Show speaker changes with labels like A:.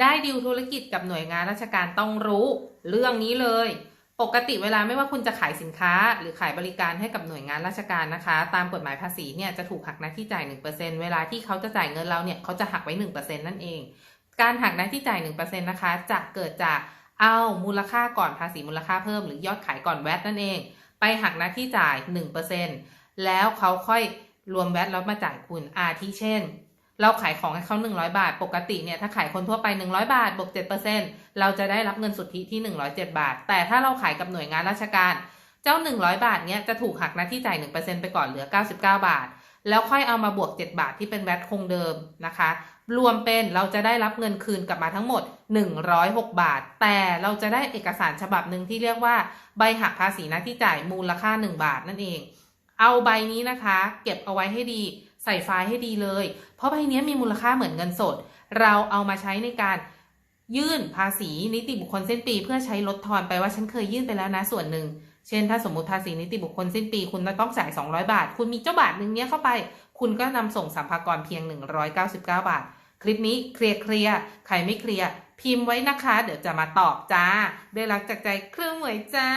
A: ได้ดีลธุรกิจกับหน่วยงานราชการต้องรู้เรื่องนี้เลย ปกติเวลาไม่ว่าคุณจะขายสินค้า หรือขายบริการให้กับหน่วยงานราชการนะคะ ตามกฎหมายภาษีเนี่ยจะถูกหักหน้าที่จ่าย 1%เวลาที่เขาจะจ่ายเงินเราเนี่ยเขาจะหักไว้ 1%นั่นเอง การหักหน้าที่จ่าย 1%นะคะจะเกิดจากเอามูลค่าก่อนภาษีมูลค่าเพิ่มหรือยอดขายก่อนแวตนั่นเอง ไปหักหน้าที่จ่าย 1%แล้วเขาค่อยรวมแวตแล้วมาจ่ายคุณอาทิเช่น เราขายของให้เขา100 บาท ปกติเนี่ยถ้าขายคนทั่วไป 100 บาทบวก7%เราจะได้รับเงินสุทธิที่ 107 บาท แต่ถ้าเราขายกับหน่วยงานราชการ เจ้า 100 บาทเนี่ยจะถูกหักหน้าที่จ่าย 1%ไปก่อนเหลือ 99 บาท แล้วค่อยเอามาบวก 7 บาทที่เป็นแวตคงเดิมนะคะ รวมเป็นเราจะได้รับเงินคืนกลับมาทั้งหมด 106 บาท แต่เราจะได้เอกสารฉบับหนึ่งที่เรียกว่าใบหักภาษีหน้าที่จ่ายมูลค่า 1 บาทนั่นเอง เอาใบนี้นะคะ เก็บเอาไว้ให้ดี ส่ไฟล์ให้ดีเลย เพราะใบนี้มีมูลค่าเหมือนเงินสด เราเอามาใช้ในการยื่นภาษีนิติบุคคลสิ้นปี เพื่อใช้ลดทอนไปว่าฉันเคยยื่นไปแล้วนะส่วนหนึ่ง เช่น ถ้าสมมติภาษีนิติบุคคลสิ้นปี คุณต้องจ่าย 200 บาท คุณมีเจ้าบาทหนึ่งเนี้ยเข้าไป คุณก็นำส่งสัมภากระเพียง 199 บาท คลิปนี้เคลียร์เคลียร์ใครไม่เคลียร์พิมพ์ไว้นะคะ เดี๋ยวจะมาตอบจ้าได้รักจากใจเครื่องหมวยจ้า